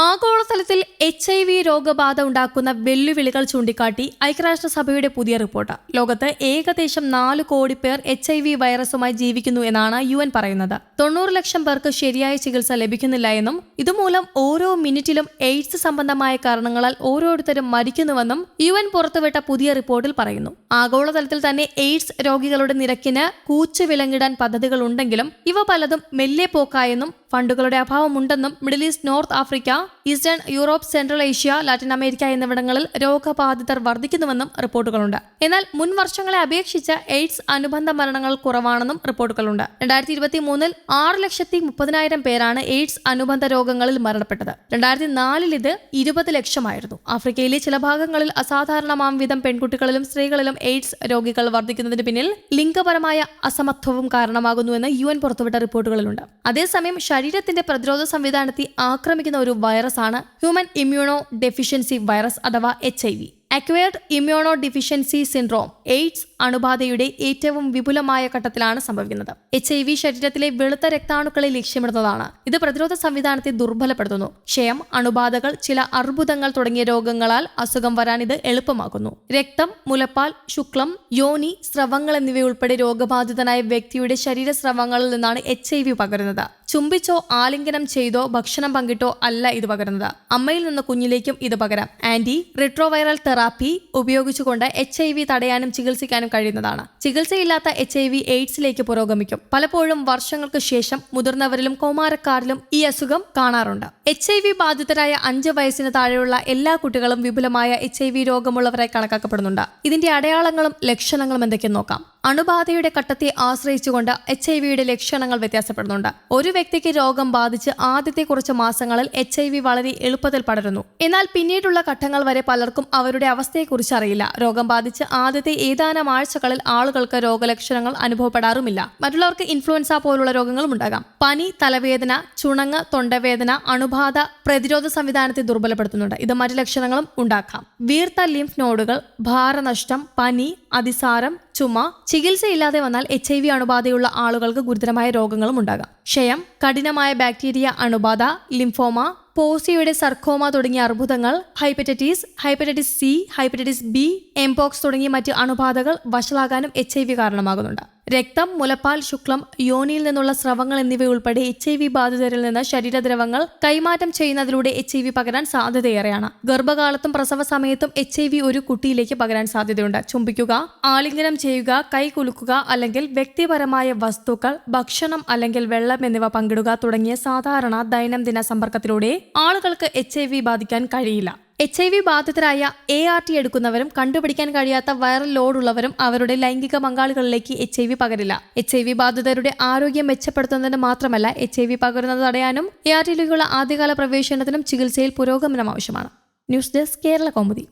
ആഗോളതലത്തിൽ H I V രോഗബാധ ഉണ്ടാക്കുന്ന വെല്ലുവിളികൾ ചൂണ്ടിക്കാട്ടി ഐക്യരാഷ്ട്രസഭയുടെ പുതിയ റിപ്പോർട്ട്. ലോകത്ത് ഏകദേശം നാല് കോടി പേർ എച്ച് ഐ വി വൈറസുമായി ജീവിക്കുന്നു എന്നാണ് യു എൻ പറയുന്നത്. തൊണ്ണൂറ് ലക്ഷം പേർക്ക് ശരിയായ ചികിത്സ ലഭിക്കുന്നില്ല എന്നും ഇതുമൂലം ഓരോ മിനിറ്റിലും എയ്ഡ്സ് സംബന്ധമായ കാരണങ്ങളാൽ ഓരോരുത്തരും മരിക്കുന്നുവെന്നും യു എൻ പുറത്തുവിട്ട പുതിയ റിപ്പോർട്ടിൽ പറയുന്നു. ആഗോളതലത്തിൽ തന്നെ എയ്ഡ്സ് രോഗികളുടെ നിരക്കിന് കൂച്ചു വിലങ്ങിടാൻ പദ്ധതികളുണ്ടെങ്കിലും ഇവ പലതും മെല്ലെ പോക്കായെന്നും ഫണ്ടുകളുടെ അഭാവമുണ്ടെന്നും Middle East North Africa Eastern Europe Central Asia Latin America എന്നിവിടങ്ങളിൽ രോഗബാധിതർ വർദ്ധിക്കുന്നുവെന്നും റിപ്പോർട്ടുകളുണ്ട്. എന്നാൽ മുൻ വർഷങ്ങളെ അപേക്ഷിച്ച് എയ്ഡ്സ് അനുബന്ധ മരണങ്ങൾ കുറവാണെന്നും റിപ്പോർട്ടുകളുണ്ട്. രണ്ടായിരത്തി ഇരുപത്തി മൂന്നിൽ ആറ് ലക്ഷത്തി മുപ്പതിനായിരം പേരാണ് എയ്ഡ്സ് അനുബന്ധ രോഗങ്ങളിൽ മരണപ്പെട്ടത്. രണ്ടായിരത്തി നാലിൽ ഇത് ഇരുപത് ലക്ഷമായിരുന്നു. ആഫ്രിക്കയിലെ ചില ഭാഗങ്ങളിൽ അസാധാരണമാം വിധം പെൺകുട്ടികളിലും സ്ത്രീകളിലും എയ്ഡ്സ് രോഗികൾ വർദ്ധിക്കുന്നതിന് പിന്നിൽ ലിംഗപരമായ അസമത്വവും കാരണമാകുന്നുവെന്ന് യു എൻ പുറത്തുവിട്ട റിപ്പോർട്ടുകളിലുണ്ട്. അതേസമയം ശരീരത്തിന്റെ പ്രതിരോധ സംവിധാനത്തെ ആക്രമിക്കുന്ന ഒരു വൈറസ് ആണ് ഹ്യൂമൻ ഇമ്മ്യൂണോ ഡെഫിഷ്യൻസി വൈറസ് അഥവാ H acquired immuno deficiency syndrome AIDS അണുബാധയുടെ ഏറ്റവും വിപുലമായ ഘട്ടത്തിലാണ് സംഭവിക്കുന്നത്. എച്ച് ഐ വി ശരീരത്തിലെ വെളുത്ത രക്താണുക്കളെ ലക്ഷ്യമിടുന്നതാണ്. ഇത് പ്രതിരോധ സംവിധാനത്തെ ദുർബലപ്പെടുത്തുന്നു. ക്ഷയം അണുബാധകൾ ചില അർബുദങ്ങൾ തുടങ്ങിയ രോഗങ്ങളാൽ അസുഖം വരാൻ ഇത് എളുപ്പമാക്കുന്നു. രക്തം മുലപ്പാൽ ശുക്ലം യോനി സ്രവങ്ങൾ എന്നിവയുൾപ്പെടെ രോഗബാധിതനായ വ്യക്തിയുടെ ശരീര സ്രവങ്ങളിൽ നിന്നാണ് എച്ച് ഐ വി പകരുന്നത്. ചുംബിച്ചോ ആലിംഗനം ചെയ്തോ ഭക്ഷണം പങ്കിട്ടോ അല്ല ഇത് പകരുന്നത്. അമ്മയിൽ നിന്ന് കുഞ്ഞിലേക്കും ഇത് പകരാം. ആന്റി റിട്രോവൈറൽ തെറാപ്പി ഉപയോഗിച്ചുകൊണ്ട് എച്ച് ഐ വി തടയാനും ചികിത്സിക്കാനും കഴിയുന്നതാണ്. ചികിത്സയില്ലാത്ത എച്ച് ഐ വി എയ്ഡ്സിലേക്ക് പുരോഗമിക്കും. പലപ്പോഴും വർഷങ്ങൾക്ക് ശേഷം മുതിർന്നവരിലും കൗമാരക്കാരിലും ഈ അസുഖം കാണാറുണ്ട്. എച്ച് ഐ വി ബാധിതരായ അഞ്ച് വയസ്സിന് താഴെയുള്ള എല്ലാ കുട്ടികളും വിപുലമായ എച്ച് ഐ വി രോഗമുള്ളവരായി കണക്കാക്കപ്പെടുന്നുണ്ട്. ഇതിന്റെ അടയാളങ്ങളും ലക്ഷണങ്ങളും എന്തൊക്കെ നോക്കാം. അണുബാധയുടെ ഘട്ടത്തെ ആശ്രയിച്ചുകൊണ്ട് എച്ച് ഐ വിയുടെ ലക്ഷണങ്ങൾ വ്യത്യാസപ്പെടുന്നുണ്ട്. ഒരു വ്യക്തിക്ക് രോഗം ബാധിച്ച് ആദ്യത്തെ കുറച്ച് മാസങ്ങളിൽ എച്ച് ഐ വി വളരെ എളുപ്പത്തിൽ പടരുന്നു. എന്നാൽ പിന്നീടുള്ള ഘട്ടങ്ങൾ വരെ പലർക്കും അവരുടെ അവസ്ഥയെക്കുറിച്ച് അറിയില്ല. രോഗം ബാധിച്ച് ആദ്യത്തെ ഏതാനും ആഴ്ചകളിൽ ആളുകൾക്ക് രോഗലക്ഷണങ്ങൾ അനുഭവപ്പെടാറുമില്ല. മറ്റുള്ളവർക്ക് ഇൻഫ്ലുവൻസ പോലുള്ള രോഗങ്ങളും ഉണ്ടാകാം. പനി തലവേദന ചുണങ്ങ് തൊണ്ടവേദന അണുബാധ പ്രതിരോധ സംവിധാനത്തെ ദുർബലപ്പെടുത്തുന്നുണ്ട്. ഇത് മറ്റു ലക്ഷണങ്ങളും ഉണ്ടാക്കാം. വീർത്ത ലിംഫ് നോഡുകൾ ഭാരനഷ്ടം പനി അതിസാരം ചുമ ചികിത്സയില്ലാതെ വന്നാൽ എച്ച് ഐ വി അണുബാധയുള്ള ആളുകൾക്ക് ഗുരുതരമായ രോഗങ്ങളും ഉണ്ടാകാം. ക്ഷയം കഠിനമായ ബാക്ടീരിയ അണുബാധ ലിംഫോമ പോസിയുടെ സർക്കോമ തുടങ്ങിയ അർബുദങ്ങൾ hepatitis hepatitis C hepatitis B mpox തുടങ്ങിയ മറ്റ് അണുബാധകൾ വഷളാകാനും എച്ച് ഐ വി കാരണമാകുന്നുണ്ട്. രക്തം മുലപ്പാൽ ശുക്ലം യോനിയിൽ നിന്നുള്ള സ്രവങ്ങൾ എന്നിവയുൾപ്പെടെ എച്ച് ഐ വി ബാധിതരിൽ നിന്ന് ശരീരദ്രവങ്ങൾ കൈമാറ്റം ചെയ്യുന്നതിലൂടെ എച്ച് ഐ വി പകരാൻ സാധ്യതയേറെയാണ്. ഗർഭകാലത്തും പ്രസവ സമയത്തും എച്ച് ഐ വി ഒരു കുട്ടിയിലേക്ക് പകരാൻ സാധ്യതയുണ്ട്. ചുംബിക്കുക ആലിംഗനം ചെയ്യുക കൈ കുലുക്കുക അല്ലെങ്കിൽ വ്യക്തിപരമായ വസ്തുക്കൾ ഭക്ഷണം അല്ലെങ്കിൽ വെള്ളം എന്നിവ പങ്കിടുക തുടങ്ങിയ സാധാരണ ദൈനംദിന സമ്പർക്കത്തിലൂടെ ആളുകൾക്ക് എച്ച് ഐ വി ബാധിക്കാൻ കഴിയില്ല. എച്ച് ഐ വി ബാധിതരായ എ ആർ ടി എടുക്കുന്നവരും കണ്ടുപിടിക്കാൻ കഴിയാത്ത വൈറൽ ലോഡ് ഉള്ളവരും അവരുടെ ലൈംഗിക പങ്കാളികളിലേക്ക് എച്ച് ഐ വി പകരില്ല. എച്ച് ഐ വി ബാധിതരുടെ ആരോഗ്യം മെച്ചപ്പെടുത്തുന്നതിന് മാത്രമല്ല എച്ച് ഐ വി പകരുന്നത് തടയാനും എ ആർ ടിയിലേക്കുള്ള ആദ്യകാല പ്രവേശനത്തിനും ചികിത്സയിൽ പുരോഗമനം ആവശ്യമാണ്. News desk Kerala Kaumudi.